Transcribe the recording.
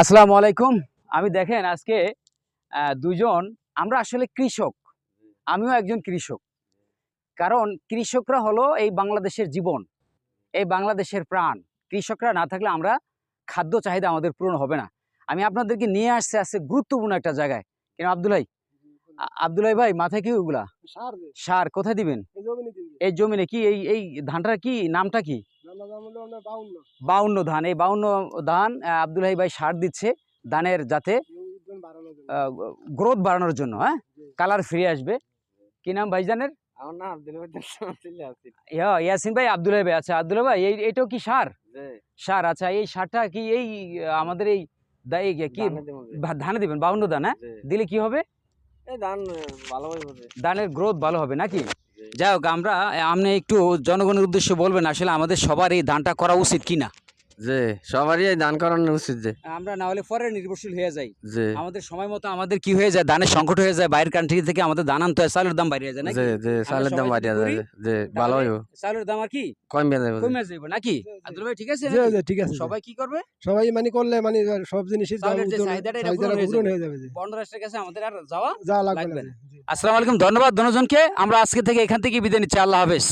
আসসালামু আলাইকুম। আমি দেখেন আজকে দুজন আমরা আসলে কৃষক। আমিও একজন কৃষক। কারণ কৃষকরা হলো এই বাংলাদেশের জীবন এই বাংলাদেশের প্রাণ। কৃষকরা না থাকলে আমরা খাদ্য চাহিদা আমাদের পূরণ হবে না। আমি আপনাদেরকে নিয়ে আসছে আসছে গুরুত্বপূর্ণ একটা জায়গায়। কেন আবদুল্লাহ আবদুল্লাহ ভাই মাথায় কি ওগুলা? সার কোথায় দিবেন? এই জমিনে এই জমিনে কি এই এই ধানটার কি নামটা কি? বাউন্ন। ধান এই বাউন্ন ধান আহ, আবদুল্লাহ ভাই সার দিচ্ছে ধানের যাতে গ্রোথ বাড়ানোর জন্য হ্যাঁ? কালার ফিরে আসবে। কি নাম ভাইজানের? ইয়া ইয়াসিন ভাই আবদুল্লাহ ভাই আচ্ছা আবদুল্লাহ ভাই এই এইটাও কি সার? সার আচ্ছা এই সারটা কি এই আমাদের এই কি ধানে দিবেন বাউন্ন ধান হ্যাঁ? দিলে কি হবে? ধান ভালো ধানের গ্রোথ ভালো হবে নাকি। যাই হোক, আমরা আপনি একটু জনগণের উদ্দেশ্যে বলবেন, আসলে আমাদের সবার এই দানটা করা উচিত কিনা? যে সবারই এই দান করানো উচিত যে আমরা না হলে পরে নির্ভরশীল হয়ে যাই। যে আমাদের সময় মতো আমাদের কি হয়ে যায় ধানের সংকট হয়ে যায় বাইরের কান্ট্রি থেকে আমাদের ধান আনতে হয় চালের দাম বাইরে যায় যে যে চালের দাম বাড়িয়া যদি যাবে যে ভালো হইব। চালের দাম আর কি? কমবে যাবে কমে যাবে নাকি। আব্দুল ভাই ঠিক আছে জি জি ঠিক আছে সবাই কি করবে? সবাই মানে করলে মানে সব এটা পূরণ হয়ে যাবে। বন্ড রাষ্ট্রের কাছে আমাদের আর যাওয়া যা লাগবে না। আসসালামু আলাইকুম ধন্যবাদ দনজনকে আমরা আজকে থেকে এখান থেকে বিদায় নিচ্ছি। আল্লাহ হাফেজ।